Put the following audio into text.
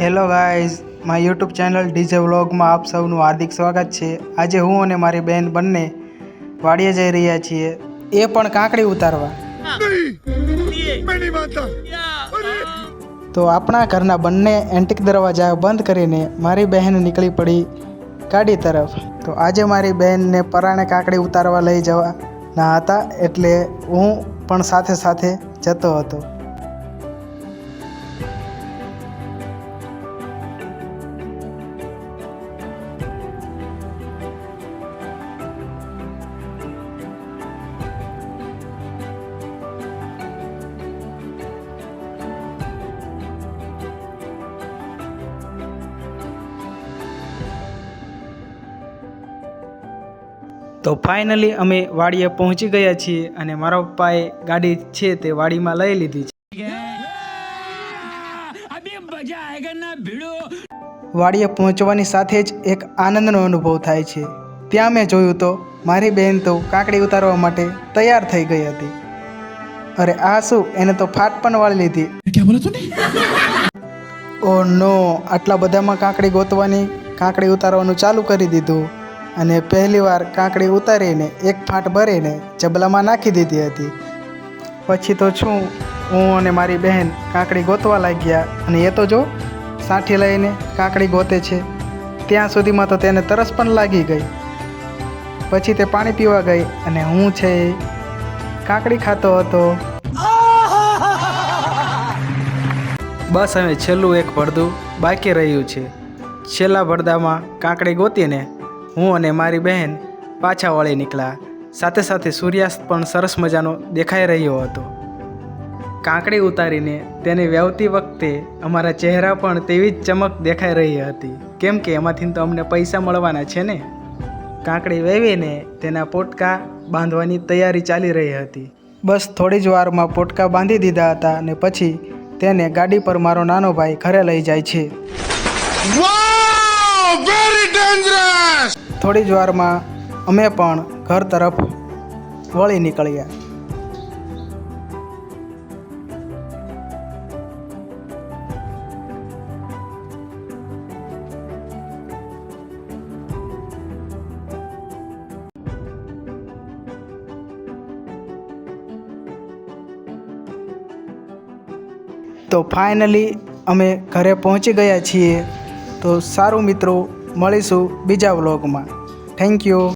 Hello guys મારી YouTube channel DJ વ્લોગમાં આપ સૌનું હાર્દિક સ્વાગત છે. આજે હું અને મારી બહેન બંને વાડીએ જઈ રહ્યા છીએ. એ પણ કાંકડી ઉતારવા. તો આપણા ઘરના બંને એન્ટિક દરવાજા બંધ કરીને મારી બહેન નીકળી પડી ગાડી તરફ. તો આજે મારી બહેનને પરાણે કાંકડી ઉતારવા લઈ જવાના હતા એટલે હું પણ સાથે સાથે જતો હતો. તો ફાઇનલી અમે વાડીએ પહોંચી ગયા છીએ અને મારા પપ્પાએ ગાડી છે તે વાડીમાં લઈ લીધી છે. વાડીએ પહોંચવાની સાથે જ એક આનંદનો અનુભવ થાય છે. ત્યાં મેં જોયું તો મારી બહેન તો કાંકડી ઉતારવા માટે તૈયાર થઈ ગઈ હતી. અરે આ શું? એને તો ફાટ પણ વાળી લીધી. ઓ નો. આટલા બધામાં કાંકડી ગોતવાની કાંકડી ઉતારવાનું ચાલુ કરી દીધું. અને પહેલીવાર કાંકડી ઉતારીને એક ફાંટ ભરીને જબલામાં નાખી દીધી હતી. પછી તો શું હું અને મારી બહેન કાંકડી ગોતવા લાગ્યા અને એ તો જો સાઠી લઈને કાંકડી ગોતે છે. ત્યાં સુધીમાં તો તેને તરસ પણ લાગી ગઈ. પછી તે પાણી પીવા ગઈ અને હું છે કાંકડી ખાતો હતો. બસ હવે છેલ્લું એક પડદું બાકી રહ્યું છે. છેલ્લા પડદામાં કાંકડી ગોતીને હું અને મારી બહેન પાછા વળી નીકળ્યા. સાથે સાથે સૂર્યાસ્ત પણ સરસ મજાનો દેખાઈ રહ્યો હતો. કાંકડી ઉતારીને તેને વ્યાવતી વખતે અમારા ચહેરા પણ તેવી જ ચમક દેખાઈ રહી હતી. કેમ કે એમાંથી તો અમને પૈસા મળવાના છે ને? કાંકડી વેવીને તેના પોટકા બાંધવાની તૈયારી ચાલી રહી હતી. બસ થોડી જ વારમાં પોટકા બાંધી દીધા હતા અને પછી તેને ગાડી પર મારો નાનો ભાઈ ઘરે લઈ જાય છે. થોડી જ વારમાં અમે પણ ઘર તરફ વળી નીકળ્યા. તો ફાઇનલી અમે ઘરે પહોંચી ગયા છીએ. તો સારું મિત્રો મળીશું બીજા વ્લોગમાં. Thank you